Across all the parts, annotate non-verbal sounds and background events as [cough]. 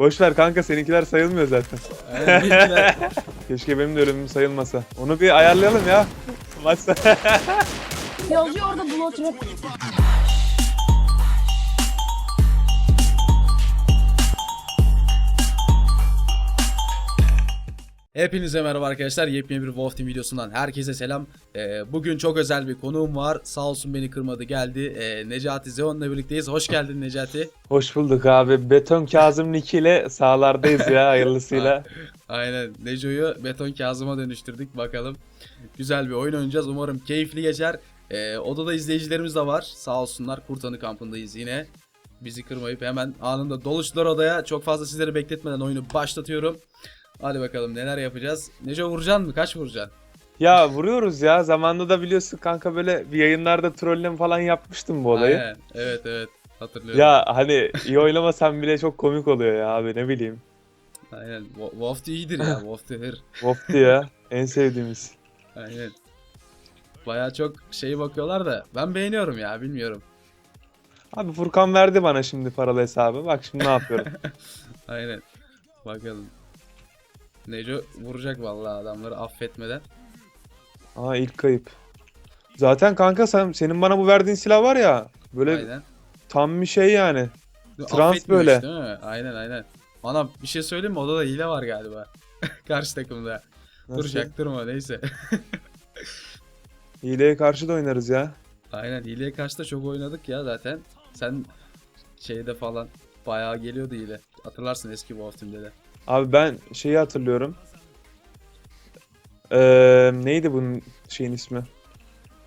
Boş ver kanka seninkiler sayılmıyor zaten. Benimkiler- [laughs] Keşke benim de ölümüm sayılmasa. Onu bir ayarlayalım ya. Maçta. Yazıyor orada blow trap. Hepinize merhaba arkadaşlar. Yepyeni bir Wolf Team videosundan herkese selam. Ee, bugün çok özel bir konuğum var. Sağ olsun beni kırmadı geldi. Ee, Necati Zeon'la birlikteyiz. Hoş geldin Necati. Hoş bulduk abi. Beton Kazım Niki ile sağlardayız ya hayırlısıyla. [laughs] Aynen. Neco'yu beton Kazım'a dönüştürdük. Bakalım. Güzel bir oyun oynayacağız. Umarım keyifli geçer. Ee, odada izleyicilerimiz de var. Sağ olsunlar. Kurtanı kampındayız yine. Bizi kırmayıp hemen anında doluştular odaya. Çok fazla sizleri bekletmeden oyunu başlatıyorum. Hadi bakalım neler yapacağız. Neco vuracaksın mı? Kaç vuracaksın? ya vuruyoruz ya. Zamanında da biliyorsun kanka böyle bir yayınlarda trollem falan yapmıştım bu olayı. Aynen. Evet evet. Hatırlıyorum. Ya hani iyi oynamasam bile çok komik oluyor ya abi ne bileyim. Aynen. De iyidir ya. Wolf de her. [laughs] Wofty ya. En sevdiğimiz. Aynen. Baya çok şey bakıyorlar da ben beğeniyorum ya bilmiyorum. Abi Furkan verdi bana şimdi paralı hesabı. Bak şimdi ne yapıyorum. [laughs] Aynen. Bakalım. Neco vuracak vallahi adamları affetmeden. Aa ilk kayıp. Zaten kanka sen senin bana bu verdiğin silah var ya. Böyle Aynen. tam bir şey yani. Trans böyle. değil mi? Aynen aynen. Ana bir şey söyleyeyim mi? Odada hile var galiba. [laughs] Karşı takımda. Nasıl? Dur çaktırma neyse. [laughs] Hileye karşı da oynarız ya. aynen hileye karşı da çok oynadık ya zaten. Sen şeyde falan bayağı geliyordu hile. Hatırlarsın eski Wolf Team'de de. Abi ben şeyi hatırlıyorum. Ee, neydi bunun şeyin ismi?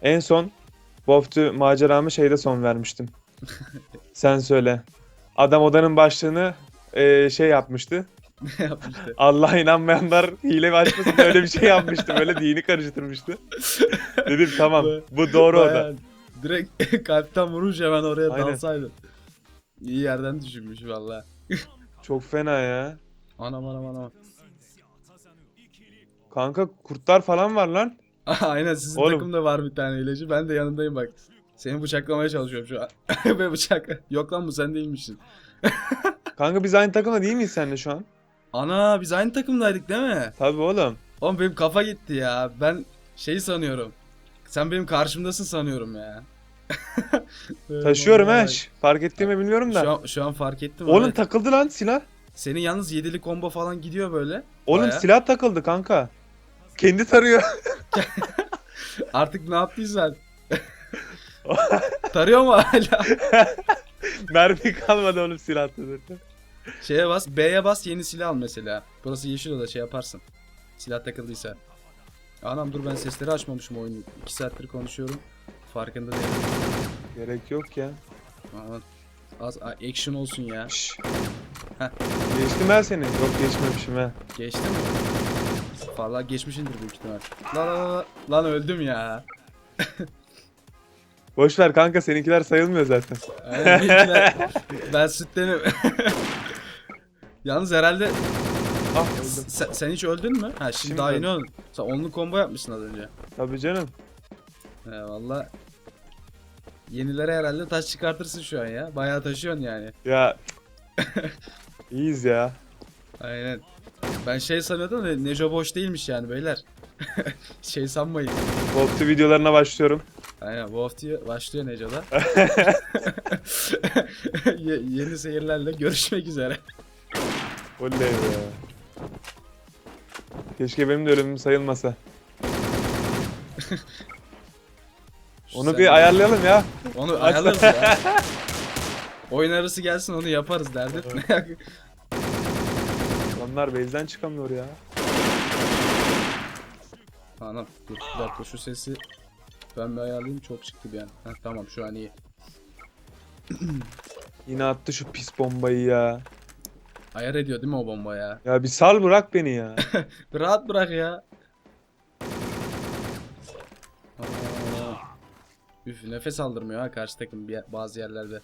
En son Wolf'tu maceramı şeyde son vermiştim. [laughs] Sen söyle. Adam odanın başlığını ee, şey yapmıştı. [laughs] Ne yapmıştı? Allah'a inanmayanlar hile açmasın öyle bir şey yapmıştı. Böyle dini karıştırmıştı. [laughs] Dedim tamam bu doğru oda. Bayağı Direkt kalpten vurmuş hemen oraya Aynen. dalsaydı. İyi yerden düşünmüş valla. Çok fena ya. Anam anam anam. Kanka kurtlar falan var lan. [laughs] Aynen sizin Oğlum. takımda var bir tane ilacı. Ben de yanındayım bak. Seni bıçaklamaya çalışıyorum şu an. [laughs] Ve bıçak. Yok lan bu sen değilmişsin. [laughs] Kanka biz aynı takımda değil miyiz seninle şu an? Ana biz aynı takımdaydık değil mi? Tabii oğlum. Oğlum benim kafa gitti ya. Ben şey sanıyorum. Sen benim karşımdasın sanıyorum ya. Taşıyorum he. Fark ettiğimi bilmiyorum da. Şu an, şu an fark ettim. Oğlum evet. takıldı lan silah. Senin yalnız yedili combo falan gidiyor böyle. Oğlum Bayağı. silah takıldı kanka. Kendi tarıyor. [laughs] [laughs] Artık ne yaptıysan. [laughs] Tarıyor mu hala? Mermi kalmadı oğlum silah takıldı. Şeye bas, B'ye bas yeni silah al mesela. Burası yeşil oda şey yaparsın. Silah takıldıysa. Anam dur ben sesleri açmamışım oyunu. 2 saattir konuşuyorum. Farkında değilim. Gerek yok ya. Aman. Az a- action olsun ya. Şş. Heh. Geçtim ben seni. Yok geçmemişim he. Geçti mi? Vallahi geçmişindir büyük ihtimal. Lan lan lan, lan öldüm ya. [laughs] Boş ver kanka seninkiler sayılmıyor zaten. Aynen, benimkiler- ben sütlenim. [laughs] Yalnız herhalde Ah öldüm. sen, sen hiç öldün mü? Ha şimdi, Şimdi daha yeni öldün. Sen onlu combo yapmışsın az önce. Tabii canım. He valla. Yenilere herhalde taş çıkartırsın şu an ya. Bayağı taşıyorsun yani. Ya. [laughs] İyiyiz ya. Aynen. Ben şey sanıyordum da Neco boş değilmiş yani beyler. [laughs] şey sanmayın. Wolf'tu videolarına başlıyorum. Aynen Wolf diyor, başlıyor Neco'da. [laughs] Ye- yeni seyirlerle görüşmek üzere. Oley be. Keşke benim de ölümüm sayılmasa. Onu Sen- bir ayarlayalım ya. Onu ayarlarız ya. Oyun arası gelsin onu yaparız dert etme. Onlar base'den çıkamıyor ya. Anam dur bir dakika şu sesi ben bir ayarlayayım çok çıktı bir an. Heh, tamam şu an iyi. [clears throat] Yine attı şu pis bombayı ya. Ayar ediyor değil mi o bomba ya? Ya bir sal bırak beni ya. Bir [laughs] rahat bırak ya. Aa, Üf nefes aldırmıyor ha karşı takım bir, bazı yerlerde.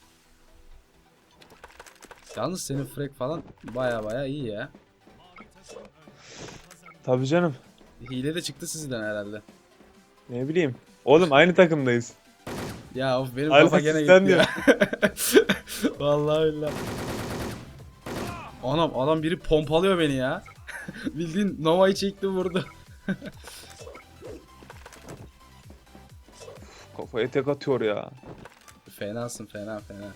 Yalnız senin frag falan baya baya iyi ya. Tabii canım. Hile de çıktı sizden herhalde. Ne bileyim. Oğlum aynı takımdayız. Ya of benim Aynı kafa gene gitti ya. [laughs] Vallahi billahi. Anam adam biri pompalıyor beni ya. [laughs] Bildiğin Nova'yı çekti vurdu. Kafaya tek atıyor ya. Fenasın fena fena.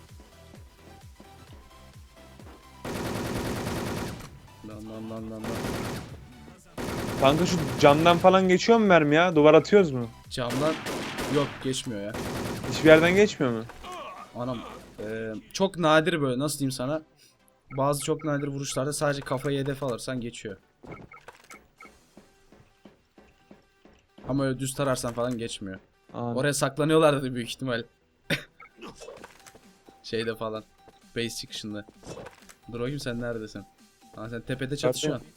Lan lan lan lan lan. Kanka şu camdan falan geçiyor mu mermi ya? Duvar atıyoruz mu? Camdan yok geçmiyor ya. Hiçbir yerden geçmiyor mu? Anam eee, çok nadir böyle nasıl diyeyim sana. Bazı çok nadir vuruşlarda sadece kafayı hedef alırsan geçiyor. Ama öyle düz tararsan falan geçmiyor. Aa, Oraya saklanıyorlardı büyük ihtimal. [laughs] Şeyde falan. Base çıkışında. Dur bakayım sen neredesin? Aa, sen tepede çatışıyorsun.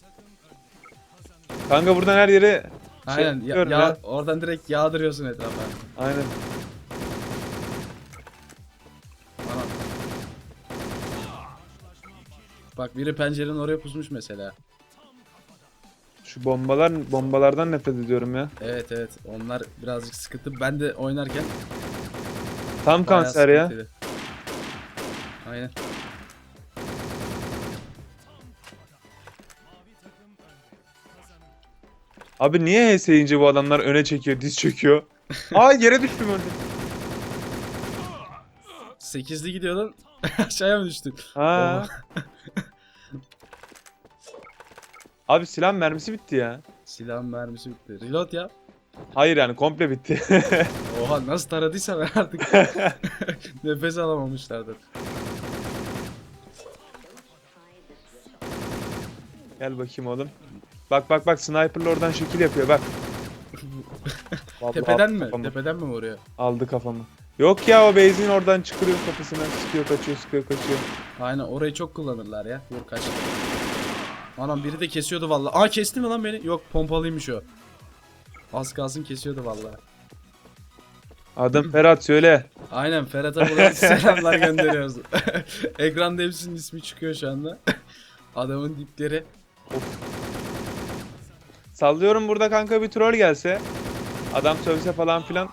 Kanka buradan her yere Aynen. Ya, ya- ya. oradan direkt yağdırıyorsun etrafa. aynen. Anam. Bak biri pencerenin oraya pusmuş mesela. Şu bombalar bombalardan nefret ediyorum ya. Evet evet onlar birazcık sıkıntı. Ben de oynarken Tam kanser ya. Aynen. Abi niye HS yiyince bu adamlar öne çekiyor, diz çöküyor? [laughs] Aa yere düştüm öldüm. Sekizli gidiyordun [laughs] aşağıya mı düştün? Ha. [laughs] Abi silah mermisi bitti ya. Silahın mermisi bitti. Reload yap. Hayır yani komple bitti. Oha nasıl taradıysa ben artık nefes alamamışlardır. Gel bakayım oğlum. Bak bak bak sniper'la oradan şekil yapıyor bak. [laughs] Vallahi Tepeden aldı mi? Kafamı. Tepeden mi vuruyor? Aldı kafamı. Yok ya o base'in oradan çıkıyor kafasına. Sıkıyor kaçıyor sıkıyor kaçıyor. Aynen orayı çok kullanırlar ya. Vur kaç. Anam biri de kesiyordu vallahi. Aa kesti mi lan beni? Yok pompalıymış o. Az kalsın kesiyordu vallahi. Adım Ferhat söyle. Aynen Ferhat'a buradan [laughs] selamlar gönderiyoruz. [laughs] Ekranda hepsinin ismi çıkıyor şu anda. Adamın dipleri. Sallıyorum burada kanka bir troll gelse. Adam sövse falan filan.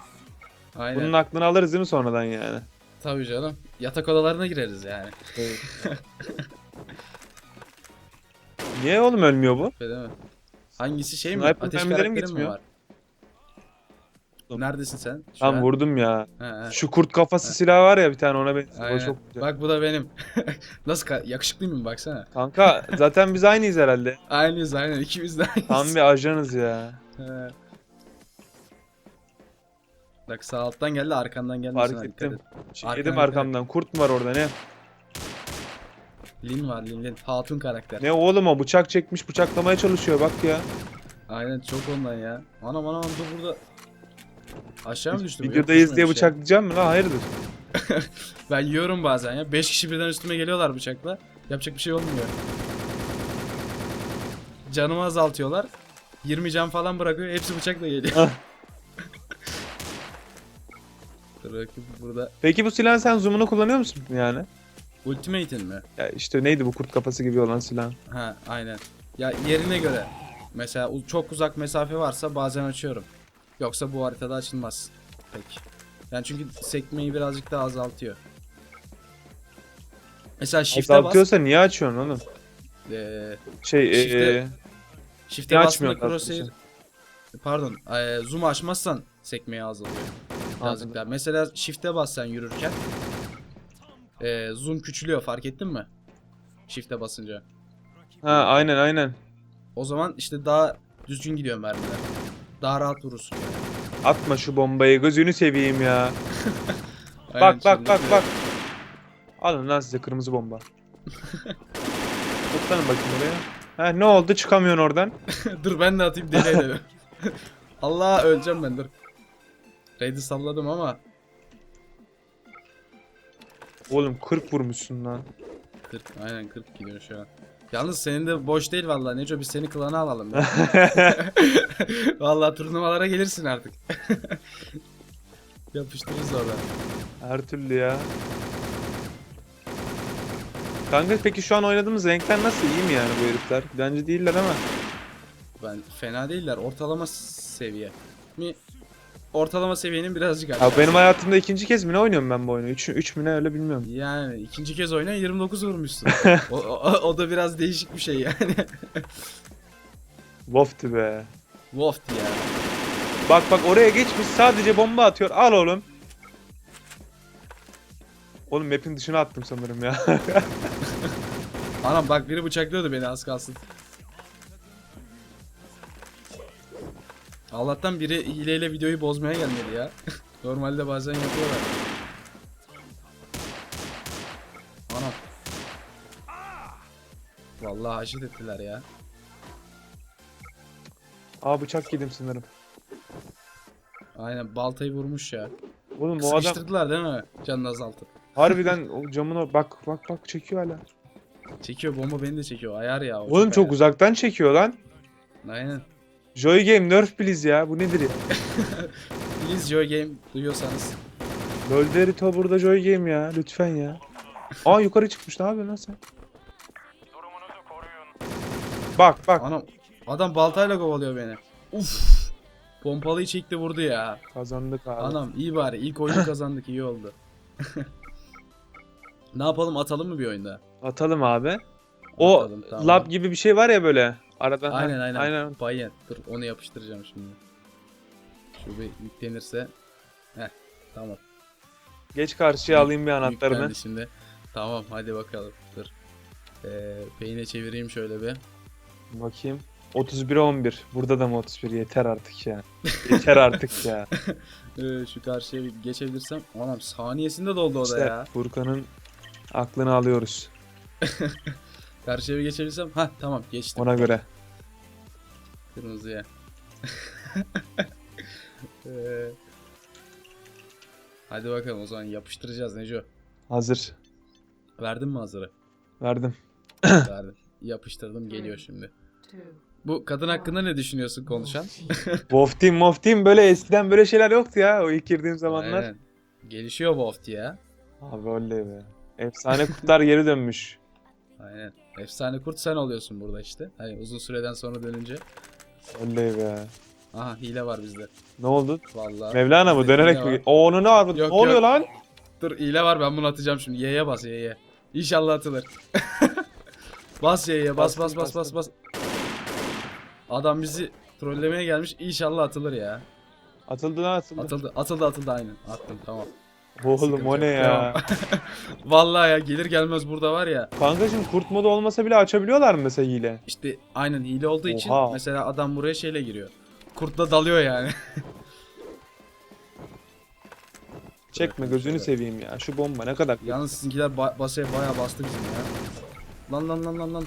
Aynen. Bunun aklını alırız değil mi sonradan yani? Tabii canım. Yatak odalarına gireriz yani. Niye oğlum ölmüyor bu? Değil mi? Hangisi şey mi? Sniper Ateş mermilerim karakteri mi gitmiyor. var? Neredesin sen? Şu Tam an? vurdum ya. He, he. Şu kurt kafası silahı var ya bir tane ona benziyor. O Aynen. çok güzel. Bak bu da benim. [laughs] Nasıl ka- yakışıklı mıyım baksana. Kanka zaten biz aynıyız herhalde. [laughs] Aynıyız aynen ikimiz de aynıyız. Tam bir ajanız ya. He. Bak sağ alttan geldi arkandan gelmesin. Fark ha, dikkat ettim. et. Şey, Arkadan yedim dikkat arkamdan. Kurt mu var orada ne? Lin var Lin Lin. Hatun karakter. Ne oğlum o bıçak çekmiş bıçaklamaya çalışıyor bak ya. Aynen çok ondan ya. Anam anam dur burada. Aşağı mı düştüm? Videodayız diye bıçaklayacağım mı lan? Hayırdır? [laughs] Ben yiyorum bazen ya. 5 kişi birden üstüme geliyorlar bıçakla. Yapacak bir şey olmuyor. Canımı azaltıyorlar. 20 can falan bırakıyor. Hepsi bıçakla geliyor. Ah. [laughs] Burada. Peki bu silahın sen zoom'unu kullanıyor musun yani? Ultimate'in mi? Ya işte neydi bu kurt kafası gibi olan silah? Ha aynen. Ya yerine göre. Mesela çok uzak mesafe varsa bazen açıyorum. Yoksa bu haritada açılmaz. Pek. Yani çünkü sekmeyi birazcık daha azaltıyor. Mesela shift'e bas. Azaltıyorsa niye açıyorsun oğlum? Ee, Şey Shift'e- eee Shift'e Niye crosshair pardon e, zoom açmazsan sekmeyi azalıyor. Birazcık Anladım. daha. Mesela shift'e bassan yürürken e, zoom küçülüyor fark ettin mi? Shift'e basınca. Ha aynen aynen. O zaman işte daha düzgün gidiyor mermiler. Daha rahat vurursun. Atma şu bombayı gözünü seveyim ya. [laughs] Aynen, bak bak bak bak. Alın lan size kırmızı bomba. Tutlanın bakayım oraya. Ha ne oldu çıkamıyorsun oradan. [laughs] dur ben de atayım deli edelim. [laughs] Allah öleceğim ben dur. Raid'i salladım ama Oğlum 40 vurmuşsun lan. 40 aynen 40 gidiyor şu an. Yalnız senin de boş değil vallahi Neco biz seni klana alalım [laughs] vallahi turnuvalara gelirsin artık. [laughs] Yapıştırırız orada. Her türlü ya. Kanka peki şu an oynadığımız renkler nasıl? İyi mi yani bu herifler? Bence değiller ama. Ben fena değiller. Ortalama seviye. Mi? Ortalama seviyenin birazcık aşağı. Abi benim hayatımda ikinci kez mi ne oynuyorum ben bu oyunu? 3 3 mü ne öyle bilmiyorum. Yani ikinci kez oyna 29 vurmuşsun. [laughs] o, o, o da biraz değişik bir şey yani. Wofty be. Wolf ya. Bak bak oraya geçmiş sadece bomba atıyor. Al oğlum. Oğlum map'in dışına attım sanırım ya. [laughs] Anam bak biri bıçaklıyordu beni az kalsın. Allah'tan biri hileyle videoyu bozmaya gelmedi ya. [laughs] Normalde bazen yapıyorlar. Anam. Vallahi haşit ettiler ya. Aa bıçak yedim sanırım. Aynen baltayı vurmuş ya. Oğlum o adam Sıkıştırdılar değil mi? Canını azaltıp. harbiden o camın o bak bak bak çekiyor hala. Çekiyor bomba beni de çekiyor. Ayar ya. o Oğlum çok ayar. uzaktan çekiyor lan. Aynen. Joy Game nerf please ya. Bu nedir ya? [laughs] Please Joy Game duyuyorsanız. Lolderito burada Joy Game ya. Lütfen ya. Aa yukarı çıkmış. Ne yapıyorsun lan sen? Bak bak. Anam adam baltayla kovalıyor beni. Uf. Pompalıyı çekti vurdu ya. Kazandık abi. Anam iyi bari ilk oyunu [coughs] kazandık iyi oldu. [laughs] ne yapalım atalım mı bir oyunda? Atalım abi. O Atalım, tamam. lab gibi bir şey var ya böyle. Aradan. Aynen aynen. Aynen. Bayen. Dur onu yapıştıracağım şimdi. Şu bir yüklenirse. Heh tamam. Geç karşıya alayım bir anahtarını. Yüklendi şimdi. Tamam hadi bakalım. Dur. Ee, peyine çevireyim şöyle bir. Bakayım. 31 11. Burada da mı 31? Yeter artık ya. Yeter artık ya. [laughs] Ee, şu karşıya bir geçebilirsem. Anam saniyesinde doldu o da İşte ya. Furkan'ın aklını alıyoruz. [laughs] Karşıya bir geçebilsem. Ha tamam geçtim. Ona göre. Kırmızıya. [laughs] Ee, hadi bakalım o zaman yapıştıracağız Neco. Hazır. Verdin mi hazırı? Verdim. [coughs] Verdim. Yapıştırdım geliyor şimdi. Bu kadın hakkında ne düşünüyorsun konuşan? [laughs] Woftim moftim böyle eskiden böyle şeyler yoktu ya o ilk girdiğim zamanlar. Aynen. Gelişiyor Wolf ya. Abi oley be. Efsane kurtlar geri dönmüş. Aynen. Efsane kurt sen oluyorsun burada işte. Hani uzun süreden sonra dönünce. Oley be. Aha hile var bizde. Ne oldu? Vallahi. Mevlana mı? Dönerek mi? O onu ne var? Yok, ne oluyor yok. lan? Dur hile var ben bunu atacağım şimdi. Y'ye bas Y'ye. İnşallah atılır. [laughs] bas Y'ye bas bas bas bas bas. Adam bizi trollemeye gelmiş. İnşallah atılır ya. Atıldı lan atıldı. Atıldı atıldı atıldı aynen. Attım tamam. Oğlum o ne ya? [laughs] Vallahi ya gelir gelmez burada var ya. Kankacım kurt modu olmasa bile açabiliyorlar mı mesela hile? İşte aynen hile olduğu için Oha. mesela adam buraya şeyle giriyor. Kurtla dalıyor yani. [laughs] Çekme gözünü seveyim ya. Şu bomba ne kadar Yalnız sizinkiler ba- basaya bayağı bastı bizim ya. Lan lan lan lan lan.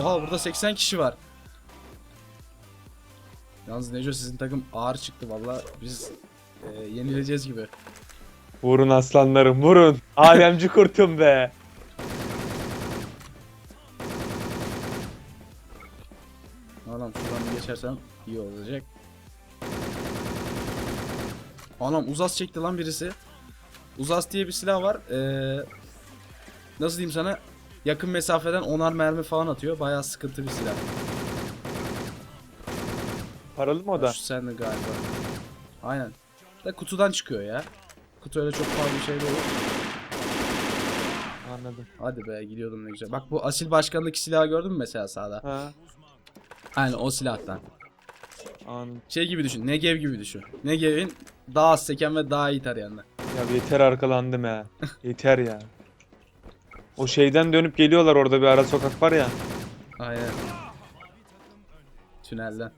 Oha burada 80 kişi var. Yalnız Neco sizin takım ağır çıktı valla. Biz e, yenileceğiz gibi. Vurun aslanlarım vurun. Alemci kurtum be. Anam şuradan geçersem iyi olacak. Anam uzas çekti lan birisi. Uzas diye bir silah var. Ee, nasıl diyeyim sana? Yakın mesafeden onar mermi falan atıyor. Bayağı sıkıntı bir silah. Paralı mı o da? Şu sende galiba. Aynen. Da kutudan çıkıyor ya. Kutu öyle çok fazla şey değil. Anladım. Hadi be gidiyordum ne güzel. Bak bu asil başkanlık silahı gördün mü mesela sağda? Ha, Aynen o silahtan. anladım. Şey gibi düşün. Negev gibi düşün. Negev'in daha az seken ve daha iyi tarayanlar. Ya yeter arkalandım ya. Yeter ya. O şeyden dönüp geliyorlar orada bir ara sokak var ya. Aynen. Tünelden.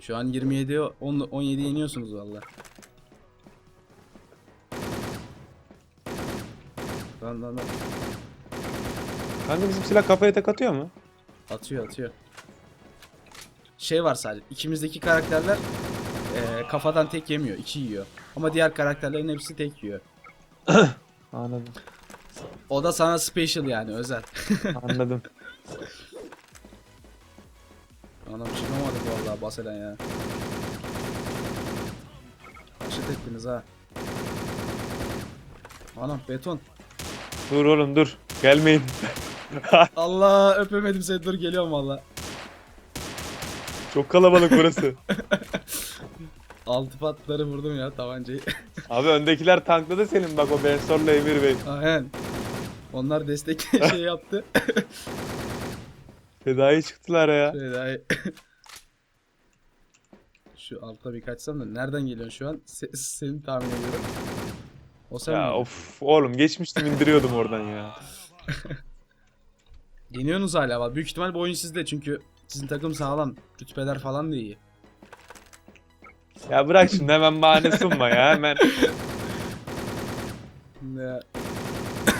Şu an 27 10 17 yeniyorsunuz valla. Lan lan lan. Kanka bizim silah kafaya tek atıyor mu? Atıyor atıyor. Şey var sadece. ikimizdeki karakterler eee, kafadan tek yemiyor. iki yiyor. Ama diğer karakterlerin hepsi tek yiyor. [coughs] Anladım. O da sana special yani özel. [laughs] Anladım. Anam baseden ya. Aşıt ettiniz ha. Anam beton. Dur oğlum dur. Gelmeyin. [laughs] Allah öpemedim seni dur geliyorum valla. Çok kalabalık burası. [laughs] Altı patları vurdum ya tabancayı. [laughs] Abi öndekiler tankladı senin bak o Bensor'la Emir Bey. Aynen. Onlar destek şey yaptı. Fedai çıktılar ya. İyi. Şu altta bir kaçsam da nereden geliyorsun şu an? Se- [laughs] seni tahmin ediyorum. O sen Ya mi? of oğlum geçmiştim indiriyordum oradan ya. [laughs] Yeniyorsunuz hala var. Büyük ihtimal bu oyun sizde çünkü sizin takım sağlam. Rütbeler falan da iyi. Ya bırak şimdi hemen bahane sunma ya hemen. Ne-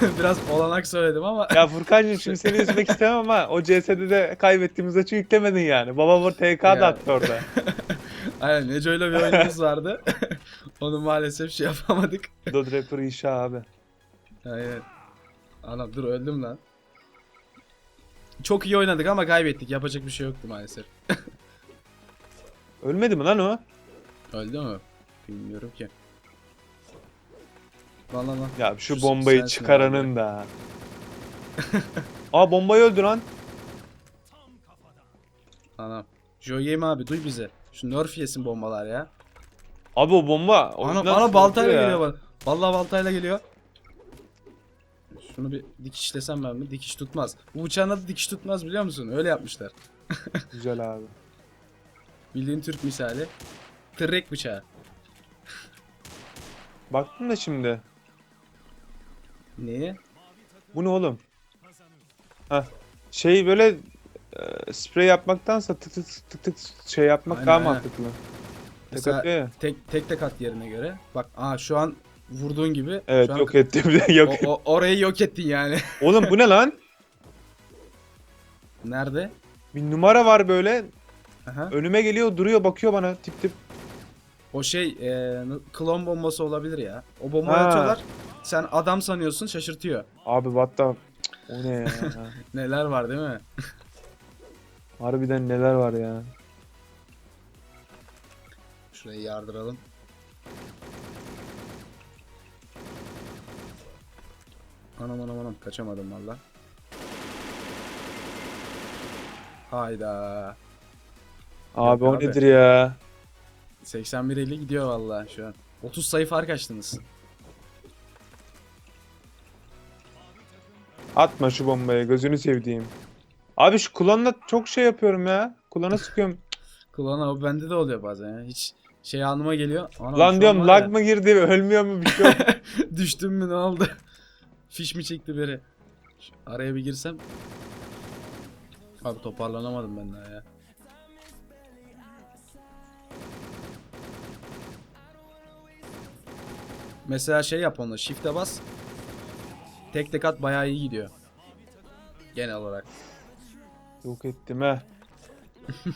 [laughs] Biraz olanak söyledim ama Ya Furkan'cığım şimdi seni üzmek istemem ama o CS'de de kaybettiğimiz maçı yüklemedin yani. Baba bu TK da Ya. attı orada. [laughs] aynen Neco'yla bir oyunumuz vardı. [laughs] Onu maalesef şey yapamadık. [laughs] Dod Rapper inşa abi. Aynen. Anam dur öldüm lan. Çok iyi oynadık ama kaybettik. Yapacak bir şey yoktu maalesef. Ölmedi mi lan o? Öldü mü? Bilmiyorum ki. Lan lan lan. Ya şu Şu bombayı çıkaranın da. Aa bombayı öldü lan. Anam. Joyem abi duy bizi. Şu nerf yesin bombalar ya. Abi o bomba. Ana, oyundan bana sıkıntı baltayla ya. geliyor bana. Vallahi baltayla geliyor. Şunu bir dikişlesem ben mi? Dikiş tutmaz. Bu bıçağın adı dikiş tutmaz biliyor musun? Öyle yapmışlar. [laughs] Güzel abi. Bildiğin Türk misali. Tırrek bıçağı. Baktım da şimdi. Neyi? Bu ne oğlum? Heh. Şey böyle e, sprey yapmaktansa tık tık tık tık şey yapmak Aynen, daha aynen. mantıklı. Tek Mesela atıyor ya. tek tek tek at yerine göre. Bak aa şu an vurduğun gibi. Evet şu an yok etti bir de [laughs] yok. o, o- orayı yok ettin yani. [laughs] Oğlum bu ne lan? Nerede? Bir numara var böyle. Aha. Önüme geliyor duruyor bakıyor bana tip tip. O şey e, klon bombası olabilir ya. O bombayı Ha. atıyorlar. Sen adam sanıyorsun şaşırtıyor. Abi what the... O ne ya? [laughs] Neler var değil mi? Harbiden neler var ya. Şurayı yardıralım. Anam anam anam kaçamadım valla. Hayda. Abi Yok o abi. nedir ya? 81 50 gidiyor valla şu an. 30 sayı fark açtınız. Atma şu bombayı gözünü sevdiğim. Abi şu kulağına çok şey yapıyorum ya. Kulağına sıkıyorum. Klon abi bende de oluyor bazen ya. Hiç şey anıma geliyor. Anam, Lan an diyorum lag ya, mı girdi ölmüyor mu bir şey yok. [laughs] Düştüm mü ne oldu? [laughs] Fiş mi çekti biri? Şu araya bir girsem. Abi toparlanamadım ben daha ya. Mesela şey yap onunla shift'e bas. Tek tek at bayağı iyi gidiyor. Genel olarak. Yok ettim ha. [laughs]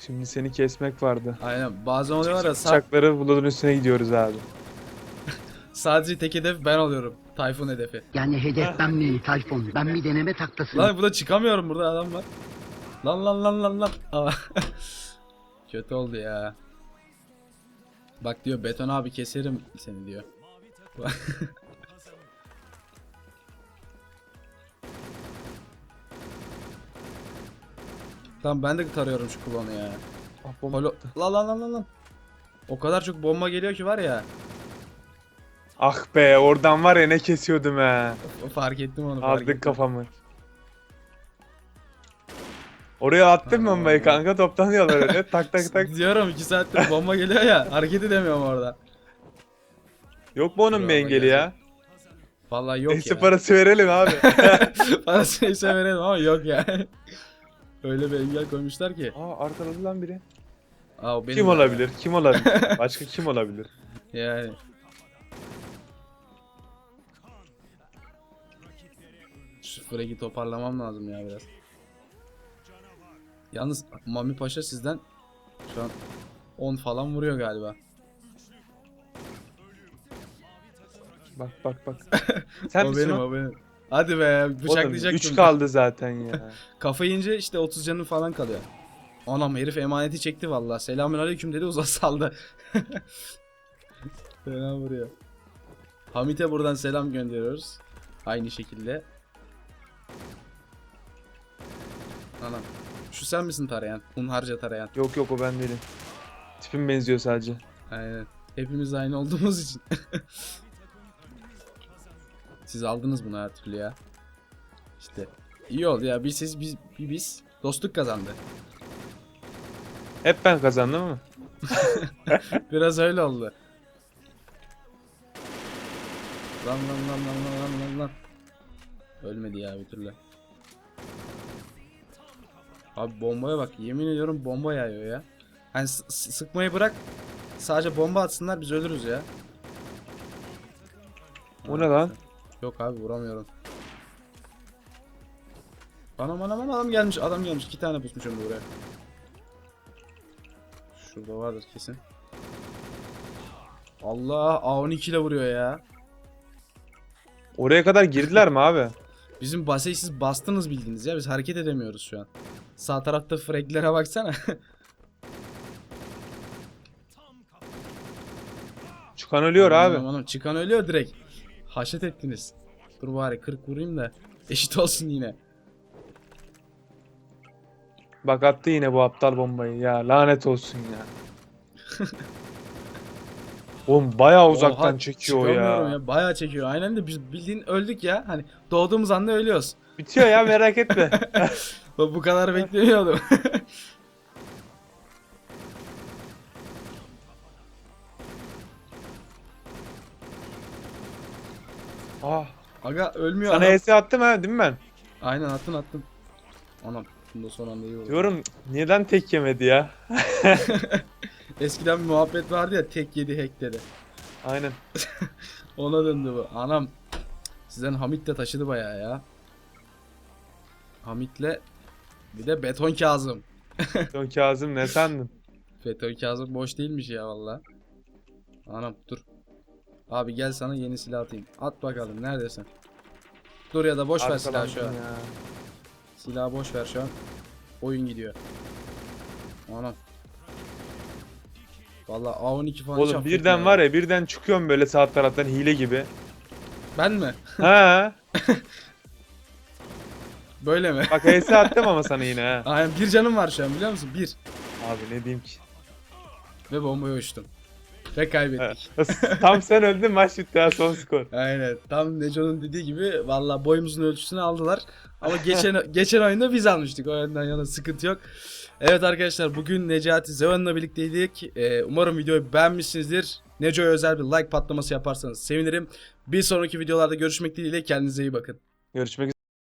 Şimdi seni kesmek vardı. Aynen bazen oluyor var ya sa- Bıçakları bulutun üstüne gidiyoruz abi. [laughs] sadece tek hedef ben oluyorum. Tayfun hedefi. Yani hedef ben miyim Tayfun? Ben bir deneme taklasıyım. Lan burada çıkamıyorum burada adam var. Lan lan lan lan lan. Aa. [laughs] Kötü oldu ya. Bak diyor beton abi keserim seni diyor. Tamam ben de tarıyorum şu kullanı ya. Ah, bomba. Holo... La la la la la. O kadar çok bomba geliyor ki var ya. Ah be oradan var ya ne kesiyordum ha. Fark ettim onu fark ettim. Aldık kafamı. Oraya attın mı bombayı kanka toplanıyorlar öyle [laughs] tak tak tak. Diyorum 2 saattir bomba geliyor ya hareket edemiyorum orada. Yok mu onun bir engeli ya? Vallahi yok Neyse ya. parası verelim abi. [laughs] Parasını ise verelim ama yok ya. Öyle bir engel koymuşlar ki. Aa arkaladı lan biri. Aa, o benim Kim ya. olabilir? Kim olabilir? [laughs] Başka kim olabilir? Yani. Şu fragi toparlamam lazım ya biraz. Yalnız Mami Paşa sizden şu an 10 falan vuruyor galiba. Bak bak bak. [laughs] Sen o misin benim o? o benim. Hadi be bıçaklayacaktım. 3 kaldı zaten ya. [laughs] Kafa yiyince işte 30 canın falan kalıyor. Anam herif emaneti çekti valla. Selamünaleyküm dedi uzat saldı. [laughs] Fena vuruyor. Hamit'e buradan selam gönderiyoruz. Aynı şekilde. Batu sen misin tarayan? Hunharca tarayan. Yok yok o ben değilim. Tipim benziyor sadece. Aynen. Hepimiz aynı olduğumuz için. [laughs] Siz aldınız bunu her türlü ya. İşte. iyi oldu ya. Bir siz biz bir biz. Dostluk kazandı. Hep ben kazandım ama. [laughs] Biraz öyle oldu. Lan lan lan lan lan lan lan. Ölmedi ya bir türlü. Abi bombaya bak yemin ediyorum bomba yağıyor ya. Hani sıkmayı bırak. Sadece bomba atsınlar biz ölürüz ya. O ne lan? Yok abi vuramıyorum. Bana bana bana adam gelmiş adam gelmiş iki tane pusmuşum buraya. Şurada vardır kesin. Allah A12 ile vuruyor ya. Oraya kadar girdiler mi abi? Bizim baseyi siz bastınız bildiğiniz ya biz hareket edemiyoruz şu an. Sağ tarafta fraglere baksana. Çıkan ölüyor abi. Aman aman, çıkan ölüyor direkt. Haşet ettiniz. Dur bari 40 vurayım da eşit olsun yine. Bak attı yine bu aptal bombayı ya. Lanet olsun ya. [laughs] Oğlum bayağı uzaktan Oha, çekiyor çıkamıyorum ya. Bayağı çekiyor. Aynen de biz bildiğin öldük ya. Hani doğduğumuz anda ölüyoruz. Bitiyor ya merak etme. Bu [laughs] bu kadar beklemiyordum. [laughs] ah, Aga ölmüyor sana adam. ES attım ha değil mi ben? Aynen attın attın. Anam bunda son anda iyi oldu. Diyorum neden tek yemedi ya? [laughs] Eskiden bir muhabbet vardı ya tek yedi hack dedi. Aynen. [laughs] Ona döndü bu. Anam. Sizden Hamit de taşıdı bayağı ya. Hamit'le bir de beton Kazım. [laughs] Don Kazım ne sandın? Beton Kazım boş değilmiş ya valla. Anam dur. Abi gel sana yeni silah atayım. At bakalım neredesin? Dur ya da boş ver silahı şu an. Ya. Silahı boş ver şu an. Oyun gidiyor. Anam. Valla A12 falan Oğlum birden ya. var ya birden çıkıyorum böyle sağ taraftan hile gibi. Ben mi? Ha, [laughs] Böyle mi? bak ES attım ama sana yine ha. Aynen bir canım var şu an biliyor musun? Bir. Abi ne diyeyim ki. Ve bombaya uçtum. Ve kaybettik. [laughs] Tam sen öldün maç bitti ha son skor. Aynen. Tam Neco'nun dediği gibi valla boyumuzun ölçüsünü aldılar. Ama geçen [laughs] geçen oyunda biz almıştık. O yönden yana sıkıntı yok. Evet arkadaşlar bugün Necati Zevan'la birlikteydik. Ee, umarım videoyu beğenmişsinizdir. Neco'ya özel bir like patlaması yaparsanız sevinirim. Bir sonraki videolarda görüşmek dileğiyle kendinize iyi bakın. Görüşmek üzere.